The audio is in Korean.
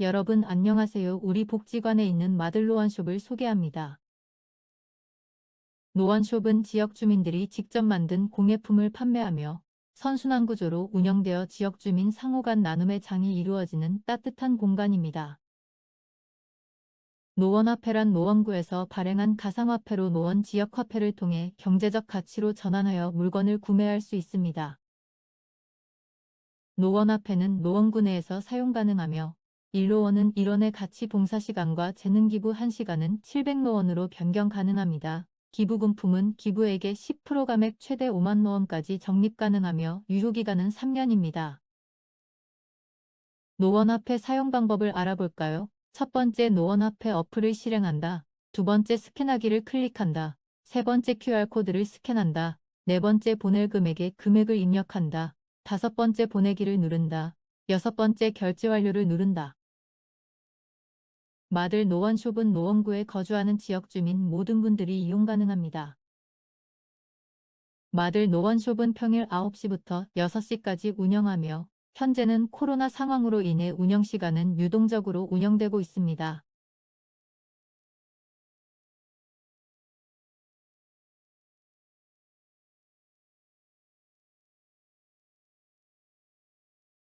여러분 안녕하세요. 우리 복지관에 있는 마들노원숍을 소개합니다. 노원숍은 지역 주민들이 직접 만든 공예품을 판매하며 선순환 구조로 운영되어 지역 주민 상호 간 나눔의 장이 이루어지는 따뜻한 공간입니다. 노원화폐란 노원구에서 발행한 가상화폐로 노원 지역화폐를 통해 경제적 가치로 전환하여 물건을 구매할 수 있습니다. 노원화폐는 노원구 내에서 사용 가능하며 1노원은 1원의 가치 봉사 시간과 재능 기부 1시간은 700노원으로 변경 가능합니다. 기부금품은 기부액의 10% 감액 최대 5만 노원까지 적립 가능하며 유효기간은 3년입니다. 노원화폐 사용 방법을 알아볼까요? 첫 번째 노원화폐 어플을 실행한다. 두 번째 스캔하기를 클릭한다. 세 번째 QR코드를 스캔한다. 네 번째 보낼 금액에 금액을 입력한다. 다섯 번째 보내기를 누른다. 여섯 번째 결제 완료를 누른다. 마들 노원숍은 노원구에 거주하는 지역 주민 모든 분들이 이용 가능합니다. 마들 노원숍은 평일 9시부터 6시까지 운영하며 현재는 코로나 상황으로 인해 운영 시간은 유동적으로 운영되고 있습니다.